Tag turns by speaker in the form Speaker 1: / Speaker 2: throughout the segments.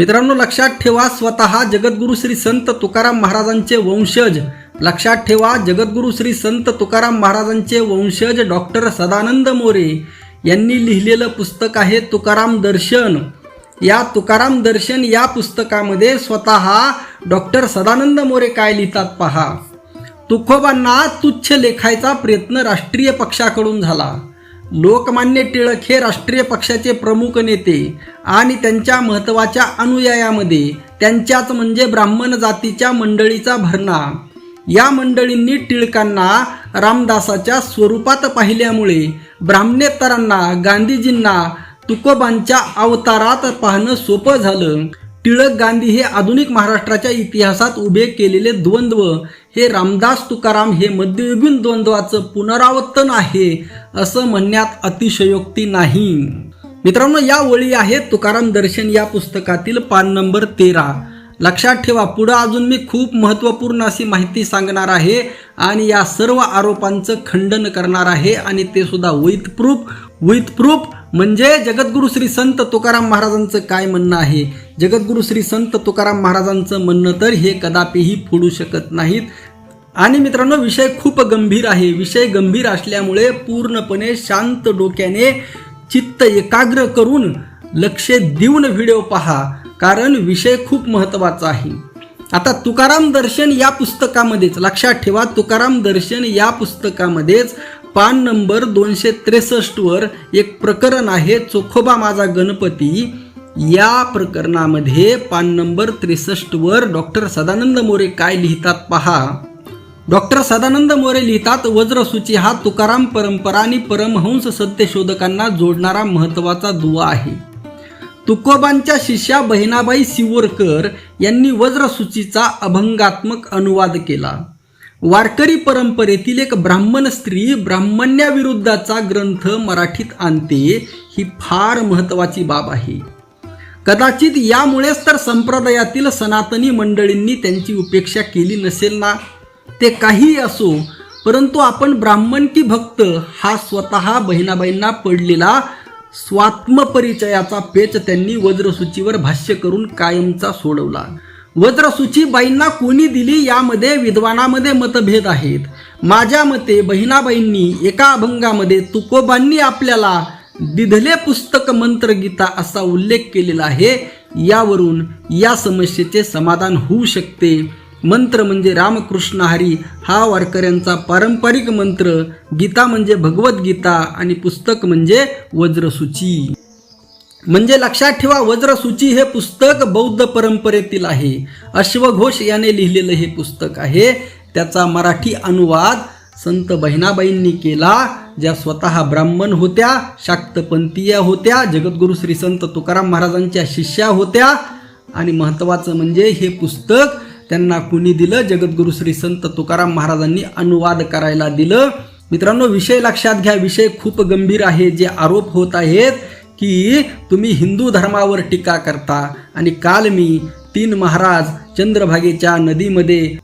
Speaker 1: मित्रांनो लक्षात ठेवा स्वतः जगद्गुरु श्री संत तुकाराम महाराजांचे वंशज. लक्षात ठेवा जगद्गुरु श्री संत तुकाराम महाराजांचे वंशज डॉक्टर सदानंद मोरे यांनी लिहिलेलं पुस्तक आहे तुकाराम दर्शन. या तुकाराम दर्शन या पुस्तकामध्ये स्वतः डॉक्टर सदानंद मोरे काय लिहितात पहा. तुकोबांना तुच्छ लेखायचा प्रयत्न राष्ट्रीय पक्षाकडून झाला. लोकमान्य टिळक हे राष्ट्रीय पक्षाचे प्रमुख नेते आणि त्यांच्या महत्त्वाच्या अनुयायामध्ये त्यांच्याच म्हणजे ब्राह्मण जातीच्या मंडळीचा भरणा. या मंडळींनी टिळकांना रामदासाच्या स्वरूपात पाहिल्यामुळे ब्राह्मणेतरांना गांधीजींना तुकोबांच्या अवतारात पाहणं सोपं झालं. टिळक गांधी हे आधुनिक महाराष्ट्राच्या इतिहासात उभे केलेले द्वंद्व. हे रामदास तुकाराम हे मध्ययुगीन द्वंद्वाचं पुनरावर्तन आहे असं म्हणण्यात अतिशयोक्ती नाही. मित्रांनो या ओळी आहेत तुकाराम दर्शन या पुस्तकातील पान नंबर तेरा. लक्षात ठेवा पुढं अजून मी खूप महत्त्वपूर्ण अशी माहिती सांगणार आहे आणि या सर्व आरोपांचं खंडन करणार आहे आणि ते सुद्धा विथ प्रूफ विथ प्रूफ म्हणजे जगद्गुरु श्री संत तुकाराम महाराजांचं काय म्हणणं आहे? जगद्गुरु श्री संत तुकाराम महाराजांचं म्हणणं तर हे कदापिही फोडू शकत नाहीत. आणि मित्रांनो विषय खूप गंभीर आहे. विषय गंभीर असल्यामुळे पूर्णपणे शांत डोक्याने चित्त एकाग्र करून लक्ष देऊन व्हिडिओ पहा कारण विषय खूप महत्त्वाचा आहे. आता तुकाराम दर्शन या पुस्तकामध्येच लक्षात ठेवा तुकाराम दर्शन या पुस्तकामध्येच पान नंबर दोनशे त्रेसष्टवर एक प्रकरण आहे चोखोबा माझा गणपती. या प्रकरणामध्ये पान नंबर त्रेसष्टवर डॉक्टर सदानंद मोरे काय लिहितात पहा. डॉक्टर सदानंद मोरे लिहितात वज्रसूची हा तुकाराम परंपरा आणि परमहंस सत्यशोधकांना जोडणारा महत्त्वाचा दुवा आहे. तुकोबांच्या शिष्या बहिणाबाई सिवरकर यांनी वज्रसूचीचा अभंगात्मक अनुवाद केला. वारकरी परंपरेतील एक ब्राह्मण स्त्री ब्राह्मण्याविरुद्धाचा ग्रंथ मराठीत आणते ही फार महत्त्वाची बाब आहे. कदाचित यामुळेच तर संप्रदायातील सनातनी मंडळींनी त्यांची उपेक्षा केली नसेल ना? ते काहीही असो परंतु आपण ब्राह्मण की भक्त हा स्वतः बहिणाबाईंना पडलेला स्वात्मपरिचयाचा पेच त्यांनी वज्रसूचीवर भाष्य करून कायमचा सोडवला. वज्रसूची बाईंना कोणी दिली यामध्ये विद्वानामध्ये मतभेद आहेत. माझ्या मते बहिणाबाईंनी एका अभंगामध्ये तुकोबांनी आपल्याला दिधले पुस्तक मंत्रगीता असा उल्लेख केलेला आहे. यावरून या समस्येचे समाधान होऊ शकते. मंत्र म्हणजे रामकृष्ण हरी हा वारकऱ्यांचा पारंपरिक मंत्र. गीता म्हणजे भगवद्गीता आणि पुस्तक म्हणजे वज्रसूची. म्हणजे लक्षात ठेवा वज्रसूची हे पुस्तक बौद्ध परंपरेतील आहे. अश्वघोष याने लिहिलेलं हे पुस्तक आहे. त्याचा मराठी अनुवाद संत बहिणाबाईंनी केला ज्या स्वतः ब्राह्मण होत्या शाक्तपंथीय होत्या जगद्गुरु श्री संत तुकाराम महाराजांच्या शिष्या होत्या. आणि महत्त्वाचं म्हणजे हे पुस्तक त्यांना कुणी दिलं? जगद्गुरु श्री संत तुकाराम महाराजांनी अनुवाद करायला दिलं. मित्रांनो विषय लक्षात घ्या. विषय खूप गंभीर आहे. जे आरोप होत आहेत की तुम्ही हिंदू धर्मावर टीका करता. आणि काल मी तीन महाराज चंद्रभागेच्या नदीमध्ये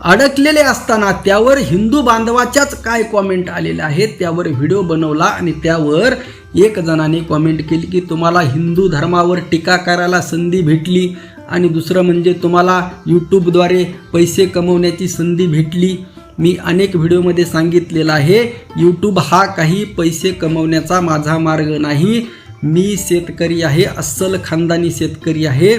Speaker 1: अडकलेले असताना त्यावर हिंदू बांधवाच्याच काय कॉमेंट आलेल्या आहेत? त्यावर व्हिडिओ बनवला आणि त्यावर एक जणाने कॉमेंट केली की तुम्हाला हिंदू धर्मावर टीका करायला संधी भेटली. आणि दुसरं म्हणजे तुम्हाला यूट्यूबद्वारे पैसे कमवण्याची संधी भेटली. मी अनेक व्हिडिओमध्ये सांगितलेलं आहे यूट्यूब हा काही पैसे कमवण्याचा माझा मार्ग नाही. मी शेतकरी आहे अस्सल खानदानी शेतकरी आहे.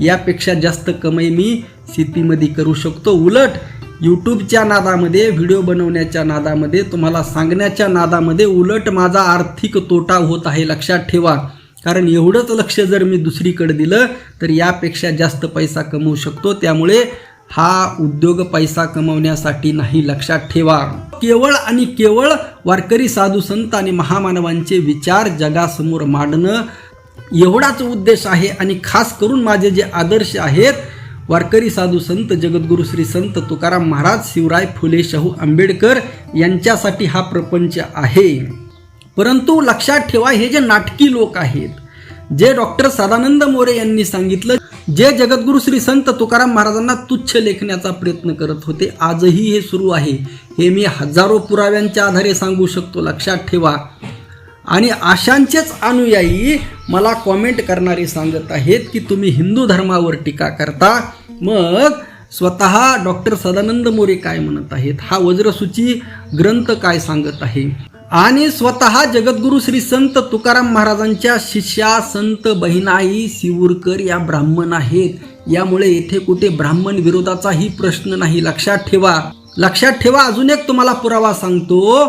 Speaker 1: यापेक्षा जास्त कमाई मी शेतीमध्ये करू शकतो. उलट यूट्यूबच्या नादामध्ये व्हिडिओ बनवण्याच्या नादामध्ये तुम्हाला सांगण्याच्या नादामध्ये उलट माझा आर्थिक तोटा होत आहे लक्षात ठेवा. कारण एवढंच लक्ष जर मी दुसरीकडे दिलं तर यापेक्षा जास्त पैसा कमवू शकतो. त्यामुळे हा उद्योग पैसा कमवण्यासाठी नाही लक्षात ठेवा. केवळ आणि केवळ वारकरी साधू संत आणि महामानवांचे विचार जगासमोर मांडणं एवढाच उद्देश आहे आणि खास करून माझे जे आदर्श आहेत वारकरी साधू संत जगद्गुरु श्री संत तुकाराम महाराज शिवराय फुले शाहू आंबेडकर यांच्यासाठी हा प्रपंच आहे. परंतु लक्षात ठेवा हे जे नाटकी लोक आहेत जे डॉक्टर सदानंद मोरे यांनी सांगितलं जे जगद्गुरु श्री संत तुकाराम महाराजांना तुच्छ लेखण्याचा प्रयत्न करत होते आजही हे सुरू आहे. हे मी हजारो पुराव्यांच्या आधारे सांगू शकतो. लक्षात ठेवा. आणि आशांचेच अनुयायी मला कॉमेंट करणारे सांगत आहेत की तुम्ही हिंदू धर्मावर टीका करता मग स्वतः डॉक्टर सदानंद मोरे काय म्हणत आहेत? हा वज्रसूची ग्रंथ काय सांगत आहे? आणि स्वतः जगद्गुरु श्री संत तुकाराम महाराजांच्या शिष्या संत बहिणाई सिवूरकर या ब्राह्मण आहेत. यामुळे येथे कुठे ब्राह्मण विरोधाचाही प्रश्न नाही. लक्षात ठेवा. लक्षात ठेवा अजून एक तुम्हाला पुरावा सांगतो.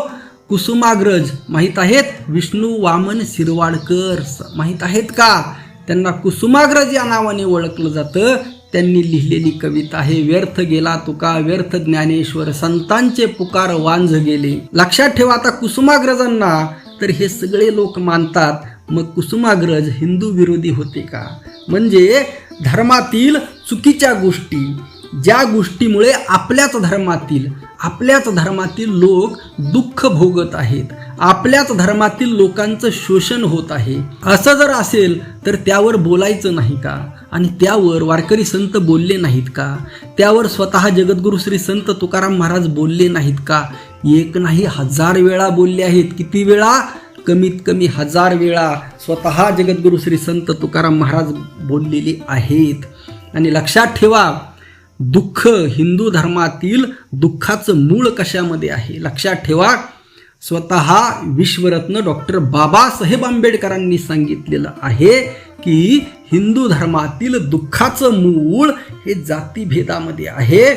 Speaker 1: कुसुमाग्रज माहीत आहेत? विष्णू वामन शिरवाडकर स- माहीत आहेत का? त्यांना कुसुमाग्रज या नावाने ओळखलं जातं. त्यांनी लिहिलेली कविता आहे व्यर्थ गेला तुका व्यर्थ ज्ञानेश्वर संतांचे पुकार वांझ गेले. लक्षात ठेवा आता कुसुमाग्रजांना तर हे सगळे लोक मानतात मग कुसुमाग्रज हिंदू विरोधी होते का? म्हणजे धर्मातील चुकीच्या गोष्टी ज्या गोष्टीमुळे आपल्याच धर्मातील आपल्याच धर्मातील लोक दुःख भोगत आहेत आपल्याच धर्मातील लोकांचं शोषण होत आहे. असं जर असेल तर त्यावर बोलायचं नाही का? आणि त्यावर वारकरी संत बोलले नाहीत का? त्यावर स्वतः जगद्गुरु श्री संत तुकाराम महाराज बोलले नाहीत का? एक नाही हजार वेळा बोलले आहेत. किती वेळा? कमीत कमी हजार वेळा. स्वतः जगद्गुरु श्री संत तुकाराम महाराज बोललेले आहेत. आणि लक्षात ठेवा दुःख हिंदू धर्मातील दुःखाचं मूळ कशामध्ये आहे? लक्षात ठेवा स्वतः विश्वरत्न डॉक्टर बाबासाहेब आंबेडकरांनी सांगितलेलं आहे की हिंदू धर्मातील दुःखाचं मूळ हे जातीभेदामध्ये आहे.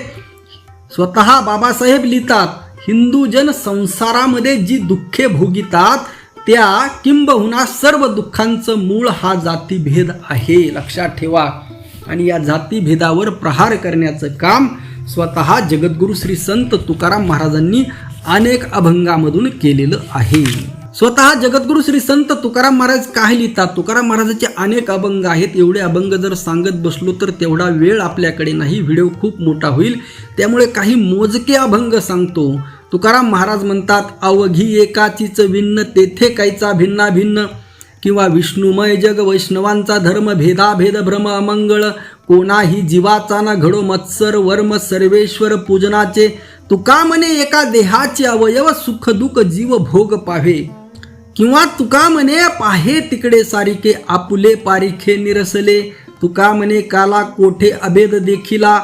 Speaker 1: स्वतः बाबासाहेब लिहितात हिंदू जन संसारामध्ये जी दुःखे भोगितात त्या किंबहुना सर्व दुःखांचं मूळ हा जातीभेद आहे. लक्षात ठेवा. आणि या जातीभेदावर प्रहार करण्याचं काम स्वतः जगद्गुरु श्री संत तुकाराम महाराजांनी अनेक अभंगामधून केलेलं आहे. स्वतः जगद्गुरु श्री संत तुकाराम महाराज काय लिहितात तुकाराम महाराजाचे अनेक अभंग आहेत. एवढे अभंग जर सांगत बसलो तर तेवढा वेळ आपल्याकडे नाही. व्हिडिओ खूप मोठा होईल. त्यामुळे काही मोजके अभंग सांगतो. तुकाराम महाराज म्हणतात अवघी एकाचीच भिन्न तेथे कायचा भिन्ना भिन्न किंवा विष्णुमय जग वैष्णवांचा धर्म भेदाभेद भ्रम अमंगळ. कोणाही जीवाचा ना घडो मत्सर वर्म सर्वेश्वर पूजनाचे. तुका म्हणे एका देहाचे अवयव सुख दुःख जीव भोग पावे. किंवा तुका म्हणे पाहे तिकडे सारिके आपुले पारिखे निरसले. तुका म्हणे काला कोठे अभेद देखिला.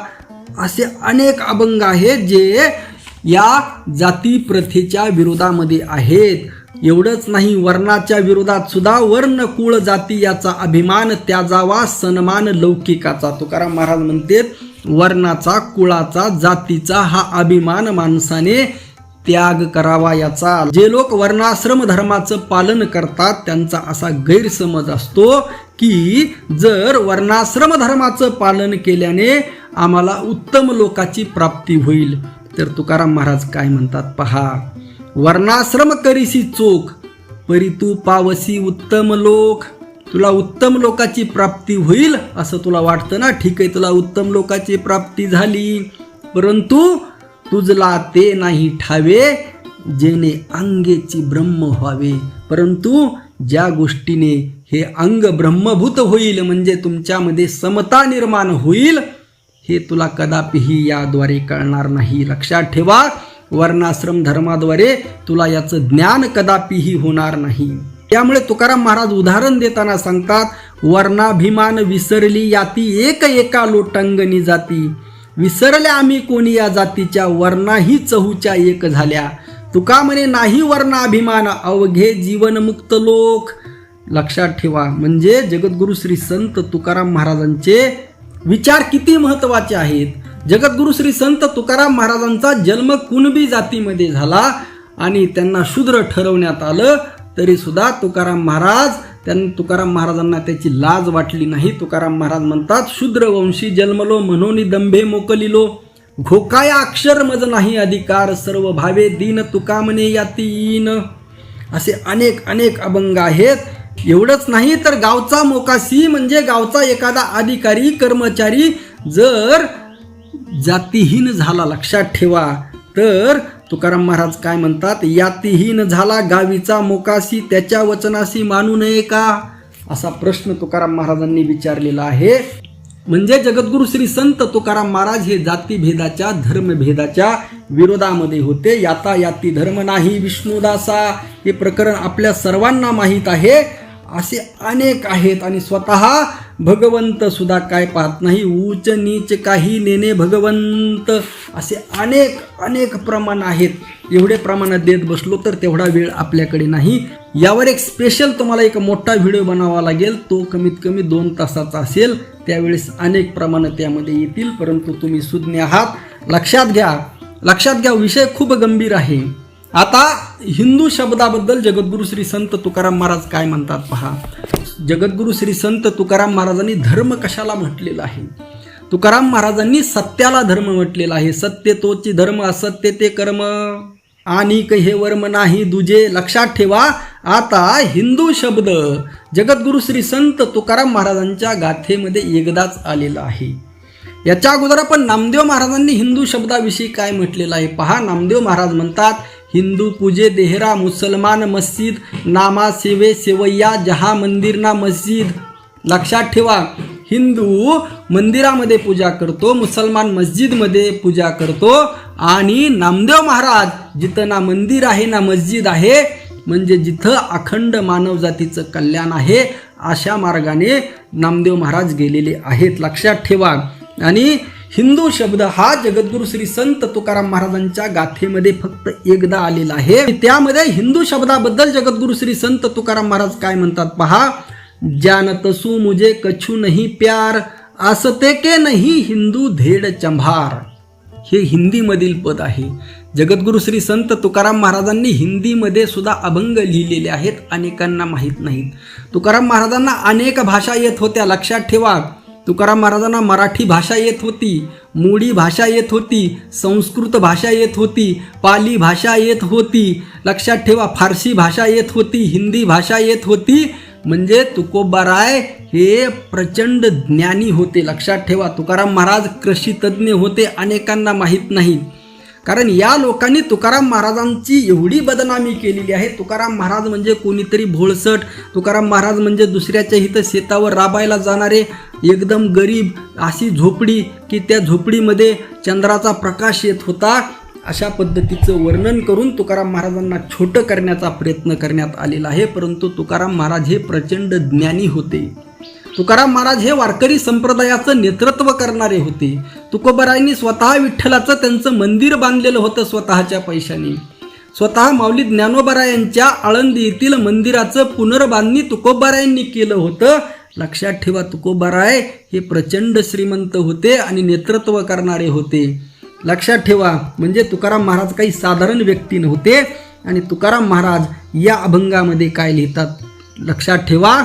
Speaker 1: असे अनेक अभंग आहेत जे या जाती प्रथेच्या विरोधामध्ये आहेत. एवढंच नाही वर्णाच्या विरोधात सुद्धा वर्ण कुळ जाती याचा अभिमान त्याजावा सन्मान लौकिकाचा. तुकाराम महाराज म्हणतात वर्णाचा कुळाचा जातीचा हा अभिमान माणसाने त्याग करावा याचा. जे लोक वर्णाश्रम धर्माचं पालन करतात त्यांचा असा गैरसमज असतो की जर वर्णाश्रम धर्माचं पालन केल्याने आम्हाला उत्तम लोकाची प्राप्ती होईल. तर तुकाराम महाराज काय म्हणतात पहा वर्णाश्रम करीसी चोख परी तू पावसी उत्तम लोक. तुला उत्तम लोकाची प्राप्ती होईल असं तुला वाटतं ना? ठीक आहे तुला उत्तम लोकाची प्राप्ती झाली. परंतु तुझला ते नाही ठावे जेणे अंगेची ब्रह्म व्हावे. परंतु ज्या गोष्टीने हे अंग ब्रह्मभूत होईल म्हणजे तुमच्यामध्ये समता निर्माण होईल हे तुला कदापिही याद्वारे कळणार नाही. लक्षात ठेवा वर्णाश्रम धर्माद्वारे तुला याचं ज्ञान कदापिही होणार नाही. त्यामुळे तुकाराम महाराज उदाहरण देताना सांगतात वर्णाभिमान विसरली याती एक एका लोटंगणी जाती. विसरल्या आम्ही कोणी या जातीच्या वर्णाही चहूच्या एक झाल्या. तुका म्हणे नाही वर्णाभिमान अवघे जीवनमुक्त लोक. लक्षात ठेवा म्हणजे जगद्गुरु श्री संत तुकाराम महाराजांचे विचार किती महत्त्वाचे आहेत. जगद्गुरु श्री संत तुकाराम महाराजांचा जन्म कुणबी जातीमध्ये झाला आणि त्यांना शूद्र ठरवण्यात आलं तरी सुद्धा तुकाराम महाराज त्यां तुकाराम महाराजांना त्याची लाज वाटली नाही. तुकाराम महाराज म्हणतात शूद्रवंशी जन्मलो म्हणून दंभे मोकलिलो घोकाया अक्षर मज नाही अधिकार सर्व भावे दीन तुकामने या यातीन. असे अनेक अनेक अभंग आहेत. एवढंच नाही तर गावचा मोकासी म्हणजे गावचा एखादा अधिकारी कर्मचारी जर जातीहीन झाला लक्षात ठेवा. तर तुकाराम महाराज काय म्हणतात यातीहीन झाला गावीचा मोकासी त्याच्या वचनाशी मानू नये का? असा प्रश्न तुकाराम महाराजांनी विचारलेला आहे. म्हणजे जगद्गुरु श्री संत तुकाराम महाराज हे जातीभेदाच्या धर्मभेदाच्या विरोधामध्ये होते. याता याती धर्म नाही विष्णुदासा. हे प्रकरण आपल्या सर्वांना माहीत आहे. असे अनेक आहेत आणि स्वतः भगवंत सुद्धा काय पाहत नाही. उच नीच काही नेणे भगवंत. असे अनेक अनेक प्रमाण आहेत. एवढे प्रमाणात देत बसलो तर तेवढा वेळ आपल्याकडे नाही. यावर एक स्पेशल तुम्हाला एक मोठा व्हिडिओ बनावा लागेल. तो कमीत कमी दोन तासाचा असेल. त्यावेळेस अनेक प्रमाणं त्यामध्ये येतील. परंतु तुम्ही सुज्ञ आहात. लक्षात घ्या. लक्षात घ्या. विषय खूप गंभीर आहे. आता हिंदू शब्दाबद्दल जगद्गुरु श्री संत तुकाराम महाराज काय म्हणतात पहा? जगद्गुरु श्री संत तुकाराम महाराजांनी धर्म कशाला म्हटलेला आहे? तुकाराम महाराजांनी सत्याला धर्म म्हटलेला आहे. सत्य तोची धर्म असत्य ते कर्म. आणि हे वर्म नाही दुजे लक्षात ठेवा. आता हिंदू शब्द जगद्गुरु श्री संत तुकाराम महाराजांच्या गाथेमध्ये एकदाच आलेला आहे. याच्या अगोदर आपण नामदेव महाराजांनी हिंदू शब्दाविषयी काय म्हटलेलं आहे? पहा नामदेव महाराज म्हणतात हिंदू पूजे देहरा मुसलमान मस्जिद नामा सेवे सेवैया जहा मंदिर ना मस्जिद. लक्षात ठेवा हिंदू मंदिरामध्ये पूजा करतो मुसलमान मस्जिदमध्ये पूजा करतो. आणि नामदेव महाराज जिथं ना मंदिर आहे ना मस्जिद आहे म्हणजे जिथं अखंड मानव जातीचं कल्याण आहे अशा मार्गाने नामदेव महाराज गेलेले आहेत. लक्षात ठेवा. आणि हिंदू शब्द हा जगद्गुरु श्री संत तुकाराम महाराजांच्या गाथेमध्ये फक्त एकदा आलेला आहे. त्यामध्ये हिंदू शब्दाबद्दल जगद्गुरु श्री संत तुकाराम महाराज काय म्हणतात पहा? ज्यान तसू मुझे कछु नाही प्यार असते के नाही हिंदू धेड चंभार. हे हिंदीमधील पद आहे. जगद्गुरु श्री संत तुकाराम महाराजांनी हिंदीमध्ये सुद्धा अभंग लिहिलेले आहेत अनेकांना माहीत नाहीत. तुकाराम महाराजांना अनेक भाषा येत होत्या लक्षात ठेवा. तुकाराम महाराजांना मराठी भाषा येत होती मोडी भाषा येत होती संस्कृत भाषा येत होती पाली भाषा येत होती लक्षात ठेवा फारसी भाषा येत होती हिंदी भाषा येत होती. म्हणजे तुकोबाराय हे प्रचंड ज्ञानी होते. लक्षात ठेवा तुकाराम महाराज कृषी तज्ज्ञ होते अनेकांना माहीत नाही. कारण या लोकांनी तुकाराम महाराजांची एवढी बदनामी केलेली आहे. तुकाराम महाराज म्हणजे कोणीतरी भोळसट तुकाराम महाराज म्हणजे दुसऱ्याच्या इथं शेतावर राबायला जाणारे एकदम गरीब अशी झोपडी की त्या झोपडीमध्ये चंद्राचा प्रकाश येत होता. अशा पद्धतीचं वर्णन करून तुकाराम महाराजांना छोटं करण्याचा प्रयत्न करण्यात आलेला आहे. परंतु तुकाराम महाराज हे प्रचंड ज्ञानी होते. तुकाराम महाराज हे वारकरी संप्रदायाचं नेतृत्व करणारे होते. तुकोबरायांनी स्वतः विठ्ठलाचं त्यांचं मंदिर बांधलेलं होतं स्वतःच्या पैशाने. स्वतः माऊली ज्ञानोबरा यांच्या आळंदी येथील मंदिराचं पुनर्बांधणी तुकोबारायांनी केलं होतं. लक्षात ठेवा तुकोबाराय हे प्रचंड श्रीमंत होते आणि नेतृत्व करणारे होते. लक्षात ठेवा म्हणजे तुकाराम महाराज काही साधारण व्यक्ती नव्हते आणि तुकाराम महाराज या अभंगामध्ये काय लिहितात? लक्षात ठेवा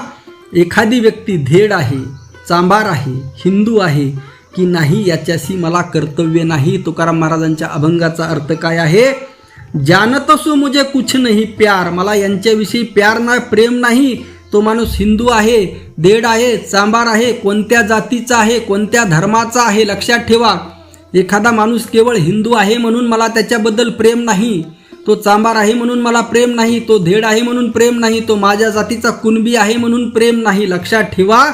Speaker 1: एखादी व्यक्ती धेड आहे चांभार आहे हिंदू आहे की नाही याच्याशी मला कर्तव्य नाही? तुकाराम महाराजांच्या अभंगाचा अर्थ काय आहे? जानतसो मुझे कुछ नाही प्यार. मला यांच्याविषयी प्यार ना प्रेम नाही. तो माणूस हिंदू आहे देड आहे चांबार आहे कोणत्या जातीचा आहे कोणत्या धर्माचा आहे लक्षात ठेवा. एखादा माणूस केवळ हिंदू आहे म्हणून मला त्याच्याबद्दल प्रेम नाही. तो चांबार आहे म्हणून मला प्रेम नाही. तो धेड आहे म्हणून प्रेम नाही. तो माझ्या जातीचा कुणबी आहे म्हणून प्रेम नाही. लक्षात ठेवा.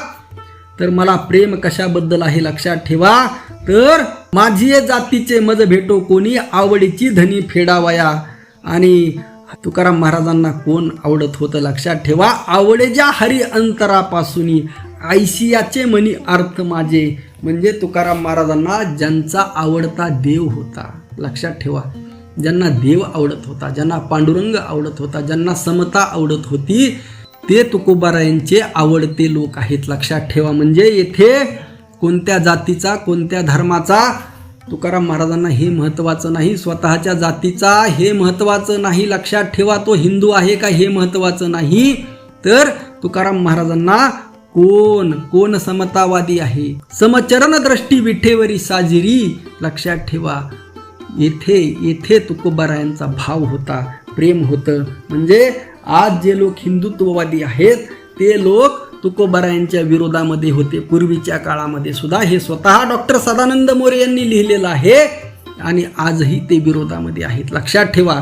Speaker 1: तर मला प्रेम कशाबद्दल आहे लक्षात ठेवा. तर माझी जातीचे मज भेटो कोणी आवडीची धनी फेडावया. आणि तुकाराम महाराजांना कोण आवडत होतं लक्षात ठेवा. आवडे ज्या हरी अंतरापासून आयशियाचे मनी अर्थ माझे. म्हणजे तुकाराम महाराजांना ज्यांचा आवडता देव होता लक्षात ठेवा. ज्यांना देव आवडत होता ज्यांना पांडुरंग आवडत होता ज्यांना समता आवडत होती ते तुकोबारायांचे आवडते लोक आहेत. लक्षात ठेवा. म्हणजे येथे कोणत्या जातीचा कोणत्या धर्माचा तुकाराम महाराजांना हे महत्त्वाचं नाही. स्वतःच्या जातीचा हे महत्त्वाचं नाही. लक्षात ठेवा तो हिंदू आहे का हे महत्त्वाचं नाही. तर तुकाराम महाराजांना कोण कोण समतावादी आहे? समचरण दृष्टी विठेवरी साजिरी लक्षात ठेवा. येथे येथे तुकोबारायांचा भाव होता प्रेम होतं. म्हणजे आज जे लोक हिंदुत्ववादी आहेत ते लोक तुकोबारायांच्या विरोधामध्ये होते. पूर्वीच्या काळामध्ये सुद्धा हे स्वतः डॉक्टर सदानंद मोरे यांनी लिहिलेलं आहे आणि आजही ते विरोधामध्ये आहेत. लक्षात ठेवा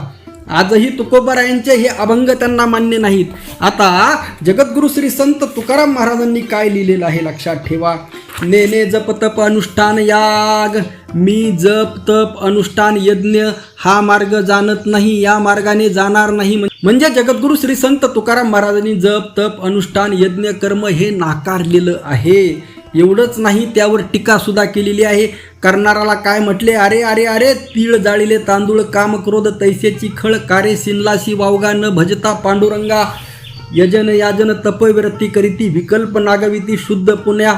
Speaker 1: आजही तुकोबारायांचे हे अभंग त्यांना मान्य नाहीत. आता जगद्गुरु श्री संत तुकाराम महाराजांनी काय लिहिलेलं आहे लक्षात ठेवा. नेने जप तप अनुष्ठान याग मी जप तप अनुष्ठान यज्ञ हा मार्ग जाणत नाही या मार्गाने जाणार नाही म्हणजे जगद्गुरु श्री संत तुकाराम महाराजांनी जप तप अनुष्ठान यज्ञ कर्म हे नाकारलेलं आहे. एवढंच नाही त्यावर टीकासुद्धा केलेली आहे. करणाराला काय म्हटले? अरे अरे अरे तीळ जाळीले तांदूळ काम क्रोध तैसेची खळ कारे सिनलासी वावगा न भजता पांडुरंगा यजन याजन तपविरती करीती विकल्प नागविती शुद्ध पुण्या.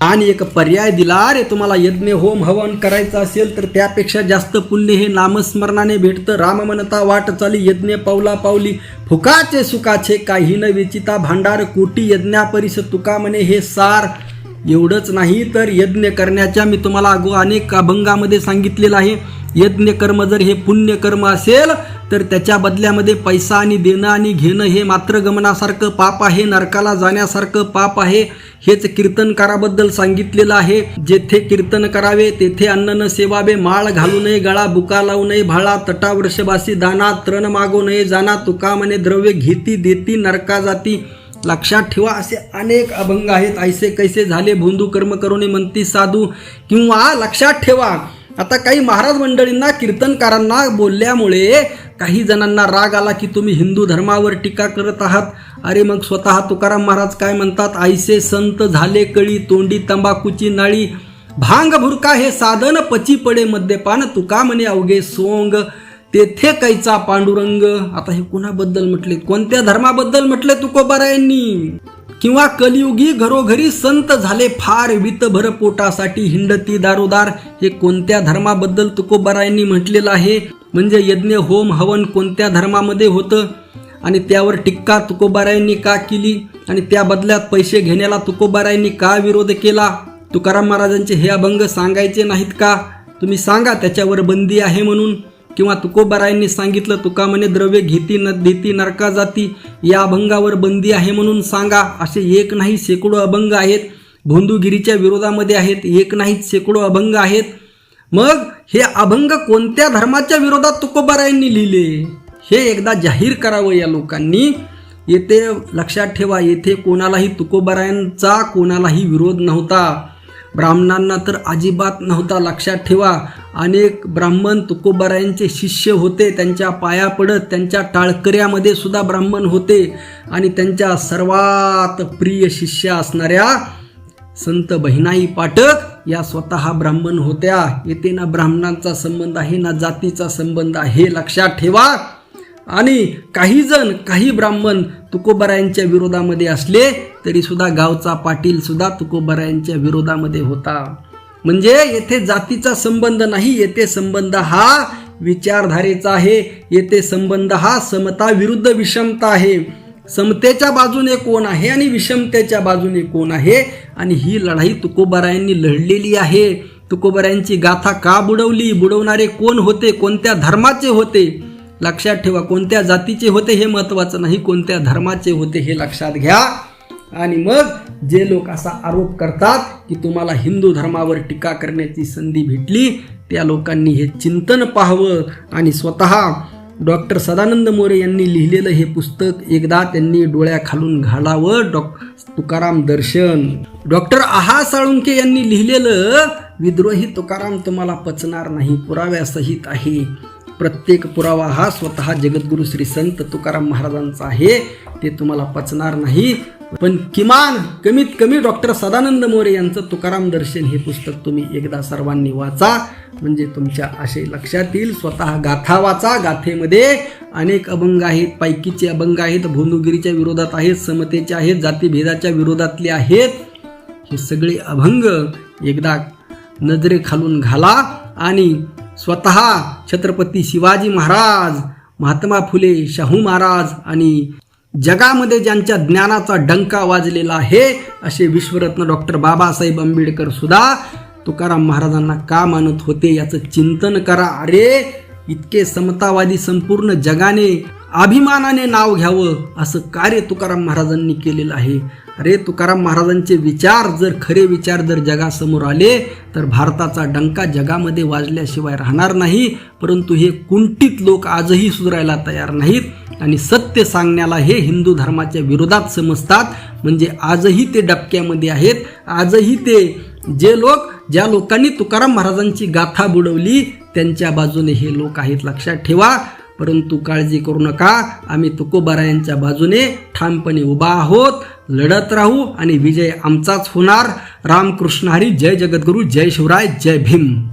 Speaker 1: आणि एक पर्याय दिला अरे तुम्हाला यज्ञ होम हवन करायचं असेल तर त्यापेक्षा जास्त पुण्य हे नामस्मरणाने भेटतं. राममनता वाट चाली यज्ञ पावला पावली फुकाचे सुखाचे काही न विचिता भांडार कोटी यज्ञापरिस तुका म्हणे हे सार. एवढंच नाही तर यज्ञ करण्याच्या मी तुम्हाला अगो अनेक अभंगामध्ये सांगितलेलं आहे. यज्ञ कर्म जर हे पुण्य कर्म असेल तर त्याच्या बदल्यामध्ये पैसा आणि देणं आणि घेणं हे मात्र गमनासारखं पाप आहे नरकाला जाण्यासारखं पाप आहे. हेच कीर्तनकाराबद्दल सांगितलेलं आहे. जेथे कीर्तन करावे तेथे अन्न न सेवावे माळ घालू नये गळा बुका लावू नये भाळा तटा वृषभासी दाना तृण मागू नये जाना तुका म्हणे द्रव्य घेती देती नरका जाती. लक्षात ठेवा असे अनेक अभंग आहेत. ऐसे कैसे झाले? भोंदू कर्म करुणे म्हणती साधू. किंवा लक्षात ठेवा आता काही महाराज मंडळींना कीर्तनकारांना बोलल्यामुळे काही जणांना राग आला की तुम्ही हिंदू धर्मावर टीका करत आहात. अरे मग स्वतः तुकाराम महाराज काय म्हणतात? ऐसे संत झाले कळी तोंडी तंबाखूची नाळी. भांग भुरका हे साधन पची पडे मद्यपान. तुका म्हणे अवघे सोंग. तेथे कैचा पांडुरंग. आता हे कुणाबद्दल म्हटले? कोणत्या धर्माबद्दल म्हटले तुकोबारायांनी? किंवा कलियुगी घरोघरी संत झाले फार वितभर पोटासाठी हिंडती दारोदार? हे कोणत्या धर्माबद्दल तुकोबारायांनी म्हटलेलं आहे? म्हणजे यज्ञ होम हवन कोणत्या धर्मामध्ये होतं? आणि त्यावर टिक्का तुकोबारायांनी का केली? आणि त्या बदल्यात पैसे घेण्याला तुकोबारायांनी का विरोध केला? तुकाराम महाराजांचे हे अभंग सांगायचे नाहीत का? तुम्ही सांगा त्याच्यावर बंदी आहे म्हणून. किंवा तुकोबारायांनी सांगितलं तुका म्हणे द्रव्य घेती न देती नरका जाती या अभंगावर बंदी आहे म्हणून सांगा. असे एक नाही शेकडो अभंग आहेत. भोंदूगिरीच्या विरोधामध्ये आहेत. एक नाहीत शेकडो अभंग आहेत. मग हे अभंग कोणत्या धर्माच्या विरोधात तुकोबारायांनी लिहिले? हे एकदा जाहीर करावं या लोकांनी. येथे लक्षात ठेवा येथे कोणालाही तुकोबारायांचा कोणालाही विरोध नव्हता. ब्राह्मणांना तर अजिबात नव्हता लक्षात ठेवा. अनेक ब्राह्मण तुकोबारायांचे शिष्य होते. त्यांच्या पाया पडत त्यांच्या टाळकऱ्यामध्ये सुद्धा ब्राह्मण होते. आणि त्यांच्या सर्वात प्रिय शिष्य असणाऱ्या संत बहिणाई पाठक या स्वतः ब्राह्मण होत्या. येथे ना ब्राह्मणांचा संबंध आहे ना जातीचा संबंध आहे. लक्षात ठेवा. आणि काही जण काही ब्राह्मण तुकोबरायांच्या विरोधामध्ये असले तरी सुद्धा गावचा पाटील सुद्धा तुकोबरायांच्या विरोधामध्ये होता. म्हणजे येथे जातीचा संबंध नाही येथे संबंध हा विचारधारेचा आहे येथे संबंध हा समता विरुद्ध विषमता आहे. समतेच्या बाजूने कोण आहे आणि विषमतेच्या बाजूने कोण आहे? आणि ही लढाई तुकोबरायांनी लढलेली आहे. तुकोबरायांची गाथा का बुडवली? बुडवणारे कोण होते? कोणत्या धर्माचे होते? लक्षात ठेवा कोणत्या जातीचे होते हे महत्त्वाचं नाही कोणत्या धर्माचे होते हे लक्षात घ्या. आणि मग जे लोक असा आरोप करतात की तुम्हाला हिंदू धर्मावर टीका करण्याची संधी भेटली त्या लोकांनी हे चिंतन पाहावं. आणि स्वतः डॉक्टर सदानंद मोरे यांनी लिहिलेलं हे पुस्तक एकदा त्यांनी डोळ्याखालून घालावं. डॉक तुकाराम दर्शन. डॉक्टर आहा साळुंके यांनी लिहिलेलं विद्रोही तुकाराम तुम्हाला पचणार नाही पुराव्यासहित आहे. प्रत्येक पुरावा हा स्वतः जगद्गुरु श्री संत तुकाराम महाराजांचा आहे. ते तुम्हाला पचणार नाही. पण किमान कमीत कमी डॉक्टर सदानंद मोरे यांचं तुकाराम दर्शन हे पुस्तक तुम्ही एकदा सर्वांनी वाचा. म्हणजे तुमच्या असे लक्षात येईल स्वतः गाथा वाचा. गाथेमध्ये अनेक अभंग आहेत पैकीचे अभंग आहेत भोंदुगिरीच्या विरोधात आहेत समतेचे आहेत जातीभेदाच्या विरोधातले आहेत. हे सगळे अभंग एकदा नजरेखालून घाला आणि स्वतः छत्रपती शिवाजी महाराज महात्मा फुले शाहू महाराज आणि जगामध्ये ज्यांच्या ज्ञानाचा डंका वाजलेला आहे असे विश्वरत्न डॉक्टर बाबासाहेब आंबेडकर सुद्धा तुकाराम महाराजांना का मानत होते याचं चिंतन करा. अरे इतके समतावादी संपूर्ण जगाने अभिमानाने नाव घ्यावं असं कार्य तुकाराम महाराजांनी केलेलं आहे. अरे तुकाराम महाराजांचे विचार जर खरे विचार जर जगासमोर आले तर भारताचा डंका जगामध्ये वाजल्याशिवाय राहणार नाही परंतु हे कुंठित लोक आजही सुधारायला तयार नाहीत आणि सत्य सांगण्याला हे हिंदू धर्माच्या विरोधात समजतात. म्हणजे आजही ते डबक्यामध्ये आहेत. आजही ते जे लोक ज्या लोकांनी तुकाराम महाराजांची गाथा बुडवली त्यांच्या बाजूने हे लोक आहेत. लक्षात ठेवा परंतु काळजी करू नका. आम्ही तुकोबारा यांच्या बाजूने ठामपणे उभा आहोत. लढत राहू आणि विजय आमचाच होणार. रामकृष्ण हरी जय जगद्गुरू जय शिवराय जय भीम.